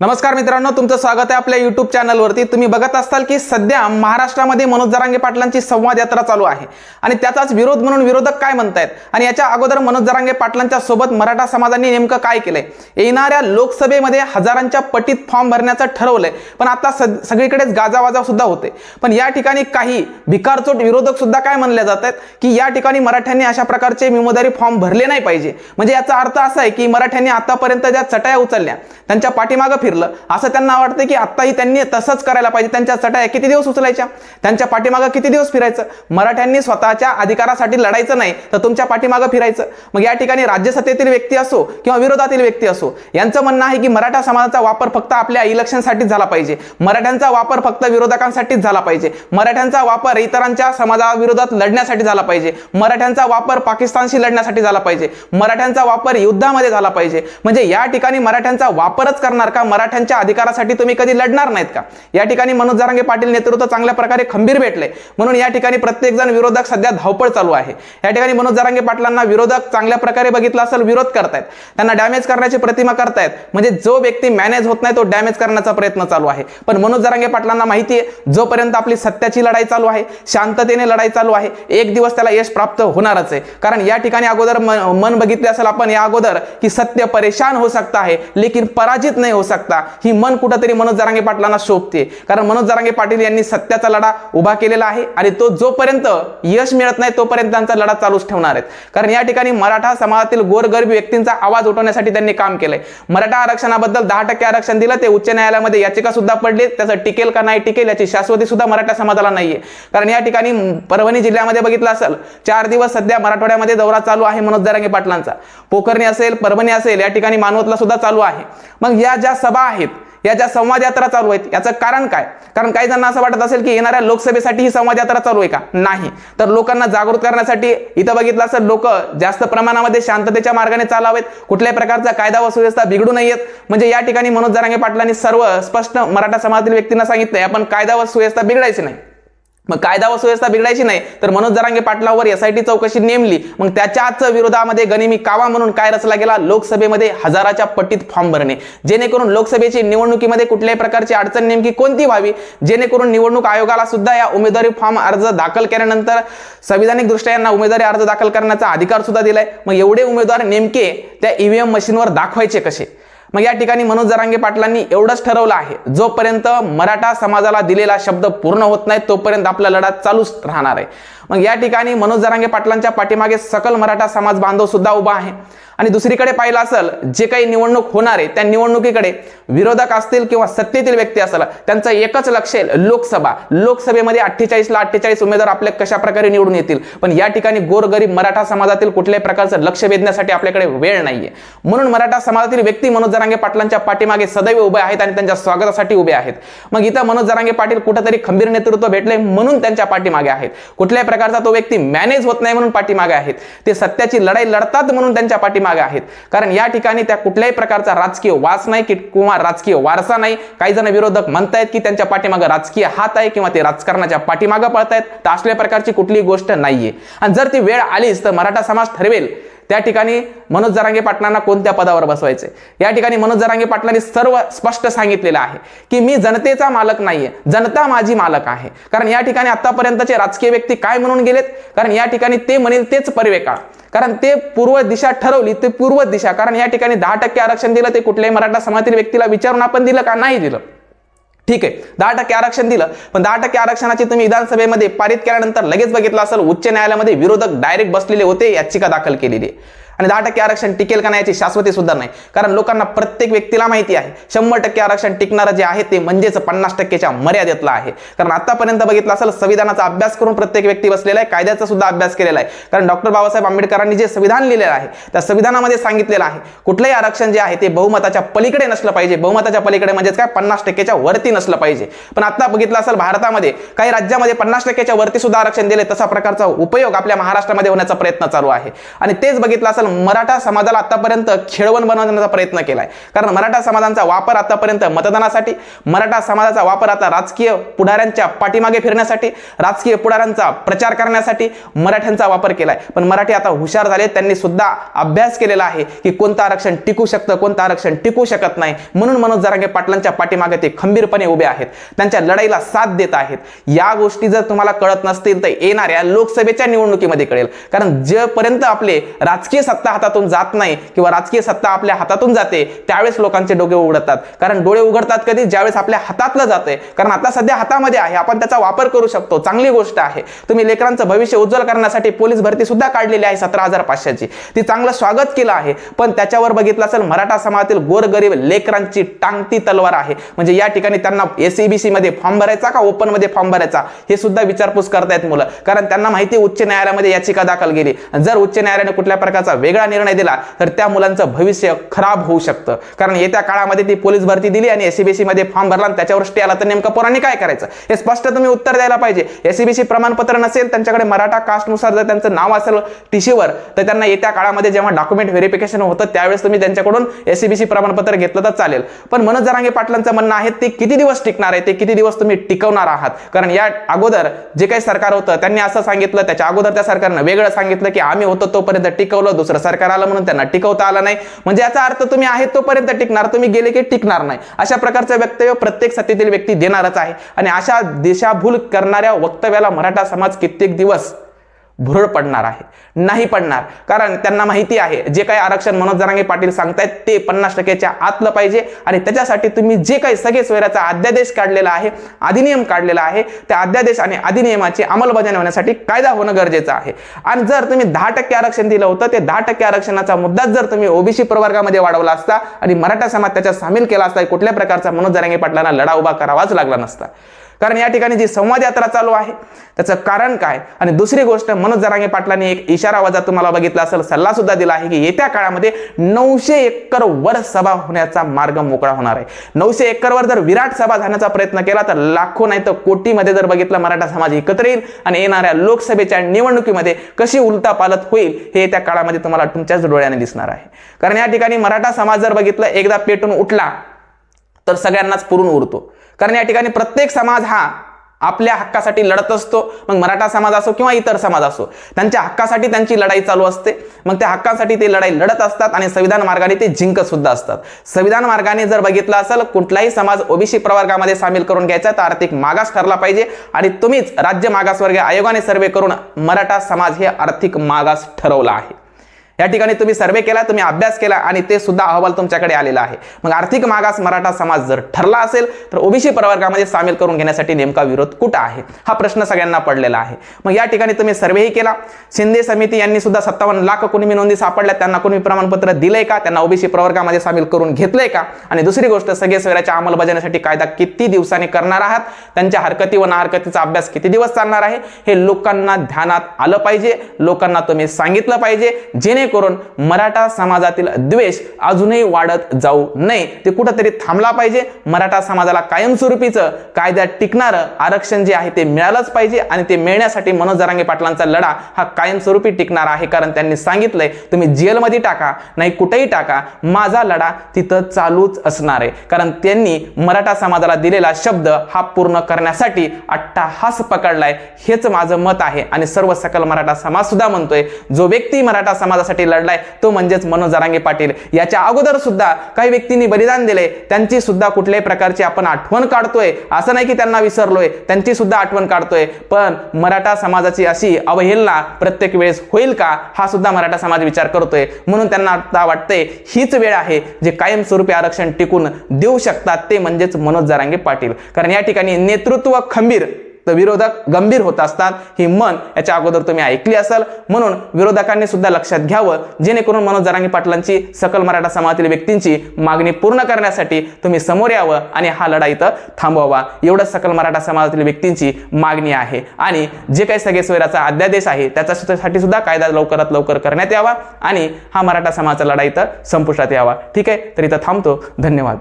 नमस्कार मित्रांनो तुमचं स्वागत आहे आपल्या युट्यूब चॅनलवरती तुम्ही बघत असाल की सध्या महाराष्ट्रामध्ये मनोज जरांगे पाटलांची संवाद यात्रा चालू आहे. आणि त्याचाच विरोध म्हणून विरोधक काय म्हणतायत? आणि याच्या अगोदर मनोज जरांगे पाटलांच्या सोबत मराठा समाजाने नेमकं काय केलंय? येणाऱ्या लोकसभेमध्ये हजारांच्या पटीत फॉर्म भरण्याचं ठरवलंय. पण आता सगळीकडेच गाजावाजा सुद्धा होते. पण या ठिकाणी काही भिकारचोट विरोधक सुद्धा काय म्हणले जात आहेत की या ठिकाणी मराठ्यांनी अशा प्रकारचे मिमोदारी फॉर्म भरले नाही पाहिजे. म्हणजे याचा अर्थ असा आहे की मराठ्यांनी आतापर्यंत ज्या चटाया उचलल्या त्यांच्या पाठीमागं फिरलं. असं त्यांना वाटतं की आत्ताही त्यांनी तसंच करायला पाहिजे. त्यांच्या चटाया किती दिवस उचलायच्या? त्यांच्या पाठीमागं किती दिवस फिरायचं? मराठ्यांनी स्वतःच्या अधिकारासाठी लढायचं नाही तर तुमच्या पाठीमागं फिरायचं. मग या ठिकाणी राज्यसत्तेतील व्यक्ती असो किंवा विरोधातील व्यक्ती असो यांचं म्हणणं आहे की मराठा समाजाचा वापर फक्त आपल्या इलेक्शनसाठीच झाला पाहिजे. मराठ्यांचा वापर फक्त विरोधकांसाठीच झाला पाहिजे. मराठ्यांचा वापर इतरांच्या समाजाविरोधात लढण्यासाठी झाला पाहिजे. मराठ्यांचा वापर पाकिस्तानशी लढण्यासाठी झाला पाहिजे. मराठ्यांचा वापर युद्धामध्ये झाला पाहिजे. म्हणजे या ठिकाणी मराठ्यांचा वापरच करणार का? मराठ्यांच्या अधिकारासाठी तुम्ही कधी लढणार नाहीत का? या ठिकाणी मनोज जरांगे पाटील नेतृत्व चांगल्या प्रकारे खंबीर भेटले. म्हणून या ठिकाणी प्रत्येक जण विरोधक सध्या धावपळ चालू आहे. या ठिकाणी मनोज जरांगे पाटलांना विरोधक चांगल्या प्रकारे बघितला असेल विरोध करतायत. त्यांना डॅमेज करण्याची प्रतिमा करतायत. म्हणजे जो व्यक्ती मॅनेज होत नाही तो डॅमेज करण्याचा प्रयत्न चालू आहे. पण मनोज जरांगे पाटलांना माहिती आहे जोपर्यंत आपली सत्याची लढाई चालू आहे शांततेने लढाई चालू आहे एक दिवस त्याला यश प्राप्त होणारच आहे. कारण या ठिकाणी अगोदर मन बघितले असेल आपण या अगोदर की सत्य परेशान हो सकता है लेकिन पराजित नाही हो सकता ही मन कुठंतरी मनोज जरांगे पाटलांना शोभते कारण मनोज जरांगे पाटील यांनी सत्याचा लढा उभा केलेला आहे आणि तो जोपर्यंत यश मिळत नाही तोपर्यंत त्यांचा लढा चालूच ठेवणार आहेत. कारण या ठिकाणी मराठा समाजातील गोरगरीब व्यक्तींचा आवाज उठवण्यासाठी त्यांनी काम केलंय. मराठा आरक्षणाबद्दल दहा टक्के आरक्षण दिलं ते उच्च न्यायालयामध्ये याचिका सुद्धा पडली त्याचं टिकेल का नाही टिकेल याची शाश्वती सुद्धा मराठा समाजाला नाहीये. कारण या ठिकाणी परभणी जिल्ह्यामध्ये बघितलं असेल चार दिवस सध्या मराठवाड्यामध्ये दौरा चालू आहे मनोज जरांगे पाटलांचा. पोखरणी असेल परभणी असेल या ठिकाणी मानवतला सुद्धा चालू आहे. मग या ज्या सभा आहेत. या ज्या संवाद यात्रा चालू आहेत याचं कारण काय? कारण काही जणांना असं वाटत असेल की येणाऱ्या लोकसभेसाठी ही संवाद यात्रा चालू आहे का? नाही. तर लोकांना जागृत करण्यासाठी इथं बघितलं असं लोक जास्त प्रमाणामध्ये शांततेच्या मार्गाने चालावेत. कुठल्याही प्रकारचा कायदा व सुव्यवस्था बिघडू नयेत. म्हणजे या ठिकाणी मनोज जरांगे पाटलांनी सर्व स्पष्ट मराठा समाजातील व्यक्तींना सांगितलंय आपण कायदा व सुव्यवस्था बिघडायची नाही. मग कायदा व सुव्यवस्था बिघडायची नाही तर मनोज जरांगे पाटलावर एसआयटी चौकशी नेमली. मग त्याच्याच विरोधामध्ये गनिमी कावा म्हणून काय रचला गेला? लोकसभेमध्ये हजाराच्या पट्टीत फॉर्म भरणे. जेणेकरून लोकसभेची निवडणुकीमध्ये कुठल्याही प्रकारची अडचण नेमकी कोणती व्हावी? जेणेकरून निवडणूक आयोगाला सुद्धा या उमेदवारी फॉर्म अर्ज दाखल केल्यानंतर संविधानिक दृष्ट्या यांना उमेदवारी अर्ज दाखल करण्याचा अधिकार सुद्धा दिलाय. मग एवढे उमेदवार नेमके त्या ईव्हीएम मशीनवर दाखवायचे कसे? मग या ठिकाणी मनोज जरांगे पाटलांनी एवढंच ठरवलं आहे. जोपर्यंत मराठा समाजाला दिलेला शब्द पूर्ण होत नाही तोपर्यंत आपला लढा चालूच राहणार आहे. मग या ठिकाणी मनोज जरांगे पाटलांच्या पाठीमागे सकल मराठा समाज बांधव सुद्धा उभा आहे. आणि दुसरीकडे पाहिलं असेल जे काही निवडणूक होणार आहे त्या निवडणुकीकडे विरोधक असतील किंवा सत्तेतील व्यक्ती असेल त्यांचं एकच लक्ष आहे लोकसभा. लोकसभेमध्ये अठ्ठेचाळीसला अठ्ठेचाळीस उमेदवार आपले कशा प्रकारे निवडून येतील? पण या ठिकाणी गोरगरीब मराठा समाजातील कुठल्याही प्रकारचं लक्ष वेधण्यासाठी आपल्याकडे वेळ नाहीये. म्हणून मराठा समाजातील व्यक्ती मनोज जरांगे पाटलांच्या पाठीमागे सदैव उभे आहेत आणि त्यांच्या स्वागतासाठी उभे आहेत. मग इथं मनोज जरांगे पाटील कुठेतरी खंबीर नेतृत्व भेटले म्हणून त्यांच्या पाठीमागे आहेत. कुठल्याही प्रकारचा तो व्यक्ती मॅनेज होत नाही म्हणून पाठीमागे आहेत. ते सत्याची लढाई लढतात म्हणून त्यांच्या पाठीमागे आहेत. कारण या ठिकाणी त्या कुठल्याही प्रकारचा राजकीय वास नाही किंवा राजकीय वारसा नाही. काही जण विरोधक म्हणतायत की त्यांच्या पाठीमागे राजकीय हात आहे किंवा ते राजकारणाच्या पाठीमागे पळतायत. तर असल्या प्रकारची कुठलीही गोष्ट नाहीये. आणि जर ती वेळ आलीच तर मराठा समाज ठरवेल त्या ठिकाणी मनोज जरांगे पाटलांना कोणत्या पदावर बसवायचे? या ठिकाणी मनोज जरांगे पाटलांनी सर्व स्पष्ट सांगितलेलं आहे की मी जनतेचा मालक नाहीये जनता माझी मालक आहे. कारण या ठिकाणी आतापर्यंतचे राजकीय व्यक्ती काय म्हणून गेलेत? कारण या ठिकाणी ते म्हणेल तेच पर्वेकाळ कारण ते पूर्व दिशा ठरवली ते पूर्व दिशा. कारण या ठिकाणी दहा टक्के आरक्षण दिलं ते कुठल्याही मराठा समाजातील व्यक्तीला विचारून आपण दिलं का? नाही दिलं. ठीक आहे. दहा टक्के आरक्षण दिलं. पण दहा टक्के आरक्षणाची तुम्ही विधानसभेमध्ये पारित केल्यानंतर लगेच बघितलं असेल उच्च न्यायालयामध्ये विरोधक डायरेक्ट बसलेले होते याचिका दाखल केलेली आहे. आणि दहा टक्के आरक्षण टिकेल का नाही याची शाश्वती सुद्धा नाही. कारण लोकांना प्रत्येक व्यक्तीला माहिती आहे शंभर टक्के आरक्षण टिकणारं जे आहे ते म्हणजेच पन्नास टक्केच्या मर्यादेतलं आहे. कारण आतापर्यंत बघितलं असेल संविधानाचा अभ्यास करून प्रत्येक व्यक्ती बसलेला आहे कायद्याचा सुद्धा अभ्यास केलेला आहे. कारण डॉक्टर बाबासाहेब आंबेडकरांनी जे संविधान लिहिलेलं आहे त्या संविधानामध्ये सांगितलेलं आहे कुठलंही आरक्षण जे आहे ते बहुमताच्या पलीकडे नसलं पाहिजे. बहुमताच्या पलीकडे म्हणजेच काय? पन्नास टक्केच्या वरती नसलं पाहिजे. पण आता बघितलं असेल भारतामध्ये काही राज्यामध्ये पन्नास टक्क्याच्या वरती सुद्धा आरक्षण दिले तसा प्रकारचा उपयोग आपल्या महाराष्ट्रामध्ये होण्याचा प्रयत्न चालू आहे. आणि तेच बघितलं असेल असेल मराठा समाजाला आतापर्यंत खेळवण बनवण्याचा प्रयत्न केलाय. कारण मराठा समाजाचा वापर आतापर्यंत मतदानासाठी मराठा समाजाचा वापर आता राजकीय पुढाऱ्यांच्या पाठीमागे फिरण्यासाठी राजकीय पुढाऱ्यांचा प्रचार करण्यासाठी मराठ्यांचा वापर केलाय. पण मराठी आता हुशार झाले त्यांनी सुद्धा अभ्यास केलेला आहे की कोणतं आरक्षण टिकू शकतं कोणतं आरक्षण टिकू शकत नाही. म्हणून मनोज जरांगे पाटलांच्या पाठीमागे ते खंबीरपणे उभे आहेत. त्यांच्या लढाईला साथ देत आहेत. या गोष्टी जर तुम्हाला कळत नसतील तर येणाऱ्या लोकसभेच्या निवडणुकीमध्ये कळेल. कारण जेपर्यंत आपले राजकीय सत्ता हातातून जात नाही किंवा राजकीय सत्ता आपल्या हातातून जाते त्यावेळेस लोकांचे डोके उघडतात. कारण डोळे उघडतात कधी? ज्यावेळेस आपल्या हातातलं जाते कारण आता सध्या हातामध्ये आहे. आपण त्याचा वापर करू शकतो. चांगली गोष्ट आहे. तुम्ही लेकरांचं भविष्य उज्ज्वल करण्यासाठी पोलीस भरती सुद्धा काढलेली आहे सतरा हजार पाचशेची. ती चांगलं स्वागत केलं आहे. पण त्याच्यावर बघितलं असेल मराठा समाजातील गोरगरीब लेकरांची टांगती तलवार आहे. म्हणजे या ठिकाणी त्यांना एसीबीसी मध्ये फॉर्म भरायचा का ओपनमध्ये फॉर्म भरायचा? हे सुद्धा विचारपूस करतायत मुलं. कारण त्यांना माहिती उच्च न्यायालयामध्ये याचिका दाखल केली. जर उच्च न्यायालयाने कुठल्या प्रकारचा वेगळा निर्णय दिला तर त्या मुलांचं भविष्य खराब होऊ शकतं. कारण येत्या काळामध्ये ती पोलीस भरती दिली आणि एसीबीसी मध्ये फॉर्म भरला आणि त्याच्यावर स्टे आला तर नेमकं पोरांनी काय करायचं? हे स्पष्ट तुम्ही उत्तर द्यायला पाहिजे. एसीबीसी प्रमाणपत्र नसेल त्यांच्याकडे मराठा कास्टनुसार जर त्यांचं नाव असेल टीशीवर तर त्यांना येत्या काळामध्ये जेव्हा डॉक्युमेंट व्हेरिफिकेशन होतं त्यावेळेस तुम्ही त्यांच्याकडून एसीबीसी प्रमाणपत्र घेतलं तर चालेल. पण मनोज जरांगे पाटलांचं म्हणणं आहे ते किती दिवस टिकणार आहे? ते किती दिवस तुम्ही टिकवणार आहात? कारण या अगोदर जे काही सरकार होतं त्यांनी असं सांगितलं त्याच्या अगोदर त्या सरकारनं वेगळं सांगितलं की आम्ही होतो तोपर्यंत टिकवलं दुसरं सरकार आलं म्हणून त्यांना टिकवता आला नाही. म्हणजे याचा अर्थ तुम्ही आहे तोपर्यंत टिकणार तुम्ही गेले की टिकणार नाही. अशा प्रकारचं वक्तव्य प्रत्येक सत्तेतील व्यक्ती देणारच आहे. आणि अशा दिशाभूल करणाऱ्या वक्तव्याला मराठा समाज कित्येक दिवस भुरळ पडणार आहे. नाही पडणार. कारण त्यांना माहिती आहे जे काही आरक्षण मनोज जरांगे पाटील सांगतायत ते पन्नास टक्क्याच्या आतलं पाहिजे. आणि त्याच्यासाठी तुम्ही जे काही सगळे सोयऱ्याचा अध्यादेश काढलेला आहे अधिनियम काढलेला आहे त्या अध्यादेश आणि अधिनियमाची अंमलबजावणी होण्यासाठी कायदा होणं गरजेचं आहे. आणि जर तुम्ही दहा टक्के आरक्षण दिलं होतं ते दहा टक्के आरक्षणाचा मुद्दाच जर तुम्ही ओबीसी प्रवर्गामध्ये वाढवला असता आणि मराठा समाज त्याच्यात सामील केला असता कुठल्या प्रकारचा मनोज जरांगे पाटलांना लढा उभा करावाच लागला नसता. कारण या ठिकाणी जी संवाद यात्रा चालू आहे त्याचं कारण काय? आणि दुसरी गोष्ट मनोज जरांगे पाटलांनी एक इशारा वजा तुम्हाला बघितला असेल सल्ला सुद्धा दिला आहे की येत्या काळामध्ये नऊशे एकर वर सभा होण्याचा मार्ग मोकळा होणार आहे. नऊशे एकरवर जर विराट सभा झाण्याचा प्रयत्न केला तर लाखो नाही तर कोटीमध्ये जर बघितलं मराठा समाज एकत्र येईल आणि येणाऱ्या लोकसभेच्या निवडणुकीमध्ये कशी उलटा पालत होईल हे येत्या काळामध्ये तुम्हाला तुमच्याच डोळ्याने दिसणार आहे. कारण या ठिकाणी मराठा समाज जर बघितलं एकदा पेटून उठला तर सगळ्यांनाच पुरून उरतो. कारण या ठिकाणी प्रत्येक समाज हा आपल्या हक्कासाठी लढत असतो मग मराठा समाज असो किंवा इतर समाज असो त्यांच्या हक्कासाठी त्यांची लढाई चालू असते. मग त्या हक्कासाठी ते लढाई लढत असतात आणि संविधान मार्गाने ते जिंकत सुद्धा असतात. संविधान मार्गाने जर बघितलं असेल कुठलाही समाज ओबीसी प्रवर्गामध्ये सामील करून घ्यायचा तर आर्थिक मागास ठरला पाहिजे आणि तुम्हीच राज्य मागासवर्गीय आयोगाने सर्वे करून मराठा समाज हे आर्थिक मागास ठरवला आहे. या ठिकाणी तुम्ही सर्वे केला तुम्ही अभ्यास केला आणि ते सुद्धा अहवाल तुमच्याकडे आलेला आहे. मग आर्थिक मागास मराठा समाज जर ठरला असेल तर ओबीसी प्रवर्गामध्ये सामील करून घेण्यासाठी नेमका विरोध कुठं आहे? हा प्रश्न सगळ्यांना पडलेला आहे. मग या ठिकाणी तुम्ही सर्वेही केला. शिंदे समिती यांनी सुद्धा सत्तावन्न लाख कुणबी नोंदी सापडल्या त्यांना कुणबी प्रमाणपत्र दिलंय का? त्यांना ओबीसी प्रवर्गामध्ये सामील करून घेतलंय का? आणि दुसरी गोष्ट सगळे सगळ्याच्या अंमलबजावण्यासाठी कायदा किती दिवसांनी करणार आहात? त्यांच्या हरकती व नाहरकतीचा अभ्यास किती दिवस चालणार आहे? हे लोकांना ध्यानात आलं पाहिजे. लोकांना तुम्ही सांगितलं पाहिजे. जेणे जेणेकरून मराठा समाजातील द्वेष अजूनही वाढत जाऊ नये. ते कुठंतरी थांबला पाहिजे. मराठा समाजाला कायमस्वरूपीचं कायद्यात टिकणारं आरक्षण जे आहे ते मिळालंच पाहिजे आणि ते मिळण्यासाठी मनोज जरांगे पाटलांचा लढा हा कायमस्वरूपी टिकणार आहे. कारण त्यांनी सांगितलंय तुम्ही जेलमध्ये टाका नाही कुठेही टाका माझा लढा तिथं चालूच असणार आहे. कारण त्यांनी मराठा समाजाला दिलेला शब्द हा पूर्ण करण्यासाठी अट्टाहास पकडलाय. हेच माझं मत आहे. आणि सर्व सकल मराठा समाज सुद्धा म्हणतोय जो व्यक्ती मराठा समाजासाठी लढलाय तो म्हणजेच मनोज जरांगे पाटील. याच्या अगोदर सुद्धा काही व्यक्तींनी बलिदान दिले त्यांची सुद्धा कुठल्याही प्रकारची आपण आठवण काढतोय असं नाही की त्यांना विसरलोय त्यांची सुद्धा आठवण काढतोय. पण मराठा समाजाची अशी अवहेलना प्रत्येक वेळेस होईल का हा सुद्धा मराठा समाज विचार करतोय. म्हणून त्यांना आता वाटतंय हीच वेळ आहे जे कायमस्वरूपी आरक्षण टिकून देऊ शकतात ते म्हणजेच मनोज जरांगे पाटील. कारण या ठिकाणी नेतृत्व खंबीर तर विरोधक गंभीर होत असतात. ही मन याच्या अगोदर तुम्ही ऐकली असाल. म्हणून विरोधकांनी सुद्धा लक्षात घ्यावं. जेणेकरून मनोज जरांगी पाटलांची सकल मराठा समाजातील व्यक्तींची मागणी पूर्ण करण्यासाठी तुम्ही समोर यावं आणि हा लढा इथं थांबवावा. एवढं सकल मराठा समाजातील व्यक्तींची मागणी आहे. आणि जे काही सगळे सोयराचा अध्यादेश आहे त्याच्यासाठी सुद्धा कायदा लवकरात लवकर करण्यात यावा आणि हा मराठा समाजाचा लढा इथं संपुष्टात यावा. ठीक आहे? तर इथं थांबतो. धन्यवाद.